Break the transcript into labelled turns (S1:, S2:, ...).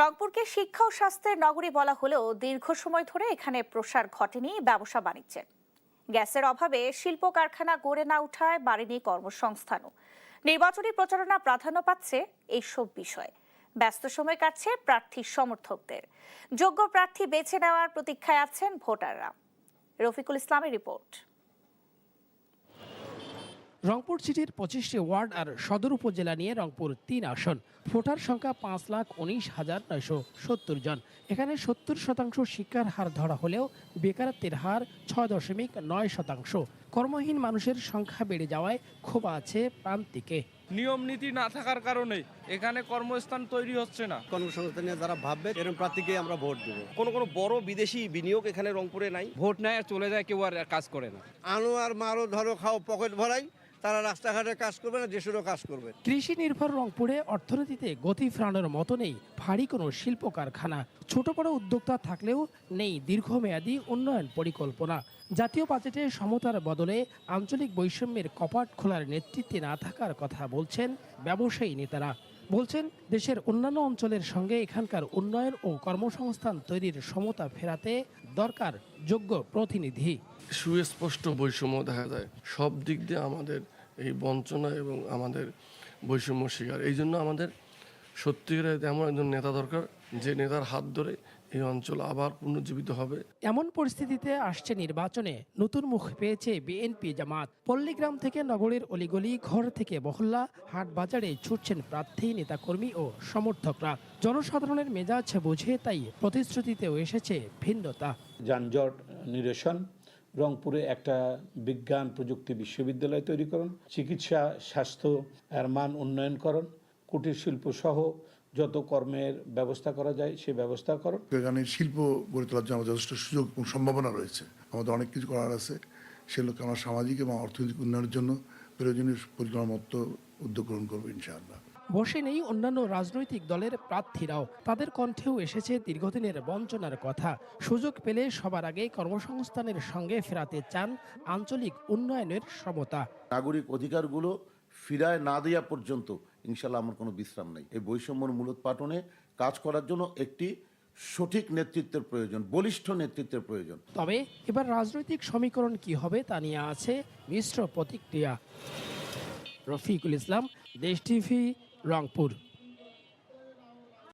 S1: রংপুরকে শিক্ষা ও স্বাস্থ্যের নগরী বলা হলেও দীর্ঘ সময় ধরে এখানে প্রসার ঘটেনি ব্যবসা বাণিজ্যের গ্যাসের অভাবে শিল্প কারখানা গড়ে না উঠায় বাড়েনি কর্মসংস্থানও। নির্বাচনী প্রচারণা প্রাধান্য পাচ্ছে এইসব বিষয়। ব্যস্ত সময় কাটছে প্রার্থী সমর্থকদের। যোগ্য প্রার্থী বেছে নেওয়ার প্রতীক্ষায় আছেন ভোটাররা। রফিকুল ইসলামের রিপোর্ট।
S2: রংপুর সিটির পঁচিশটি ওয়ার্ড আর সদর উপজেলা নিয়ে রংপুর তিন আসন। ভোটার সংখ্যা পাঁচ লাখ উনিশ হাজার নয়শো সত্তর জন। এখানে সত্তর শতাংশ শিক্ষার হার ধরা হলেও বেকারত্বের হার ছয় দশমিক নয় শতাংশ। কর্মহীন মানুষের সংখ্যা বেড়ে যাওয়ায় ক্ষোভ আছে প্রান্তিকে।
S3: নিয়ম নীতি না থাকার কারণে এখানে কর্মস্থান তৈরি হচ্ছে না।
S4: কর্মসংস্থান নিয়ে যারা ভাববে এরকম প্রার্থীকে আমরা ভোট দেবো।
S5: কোনো কোনো বড় বিদেশি বিনিয়োগ এখানে রংপুরে নাই।
S6: ভোট নেয় আর চলে যায় কেউ আর কাজ করে না।
S4: আনো আর মারো ধরো খাও পকেট ভরাই। তারা রাস্তাঘাটে কাজ করবে না, দেশেরও কাজ করবে।
S2: কৃষি নির্ভর রংপুরে অর্থনীতিতে গতি ফেরানোর মতো নেই, ভারী কোনো শিল্প কারখানা ছোট বড় উদ্যোক্তা থাকলেও নেই দীর্ঘমেয়াদী উন্নয়ন পরিকল্পনা। জাতীয় বাজেটে সমতার বদলে আঞ্চলিক বৈষম্যের কপাট খোলার নেতৃত্বে না থাকার কথা বলছেন ব্যবসায়ী নেতারা। বলছেন, দেশের অন্যান্য অঞ্চলের সঙ্গে এখানকার উন্নয়ন ও কর্মসংস্থান তৈরির সমতা ফেরাতে দরকার যোগ্য প্রতিনিধি।
S7: সুস্পষ্ট বৈষম্য দেখা যায়। সব দিক দিয়ে আমাদের এই বঞ্চনা এবং আমাদের বৈষম্য শিকার। এই জন্য আমাদের সত্যিকারের এমন একজন নেতা দরকার, যে নেতার হাত ধরে এই অঞ্চল আবার পুনর্জীবিত হবে।
S2: এমন পরিস্থিতিতে আসছে নির্বাচনে। নতুন মুখ পেয়েছে বিএনপি জামাত। পল্লীগ্রাম থেকে নগরের অলিগলি ঘর থেকে মহল্লা হাট বাজারে ছুটছেন প্রার্থী নেতাকর্মী ও সমর্থকরা। জনসাধারণের মেজাজ বুঝে তাই প্রতিশ্রুতিতেও এসেছে ভিন্নতা।
S8: যানজট নিরসন রংপুরে একটা বিজ্ঞান প্রযুক্তি বিশ্ববিদ্যালয় তৈরিকরণ চিকিৎসা স্বাস্থ্য এর মান উন্নয়ন উন্নয়নকরণ কুটির শিল্প সহ যত কর্মের ব্যবস্থা করা যায় সে ব্যবস্থা করণ
S9: এখানে শিল্প গড়ে তোলার জন্য যথেষ্ট সুযোগ এবং সম্ভাবনা রয়েছে। আমাদের অনেক কিছু করার আছে। সেগুলোকে আমরা সামাজিক এবং অর্থনৈতিক উন্নয়নের জন্য প্রয়োজনীয় পরিকল্পনা মতো উদ্যোগ গ্রহণ করব ইনশাআল্লাহ।
S2: বসে নেই অন্যান্য রাজনৈতিক দলের প্রার্থীরাও। তাদের কণ্ঠেও এসেছে দীর্ঘদিনের বঞ্চনার কথা। সুযোগ পেলে সবার আগে কর্মসংস্থানের সঙ্গে ফেরাতে চান আঞ্চলিক উন্নয়নের সমতা।
S10: নাগরিক অধিকারগুলো ফিরায় না দেওয়া পর্যন্ত ইনশাল্লাহ আমার কোনো বিশ্রাম নেই। এই বৈষম্যর মূলোৎপাটনে কাজ করার জন্য একটি সঠিক নেতৃত্বের প্রয়োজন, বলিষ্ঠ নেতৃত্বের প্রয়োজন।
S2: তবে এবার রাজনৈতিক সমীকরণ কি হবে তা নিয়ে আছে মিশ্র প্রতিক্রিয়া। রফিকুল ইসলাম, দেশ টিভি, রংপুর।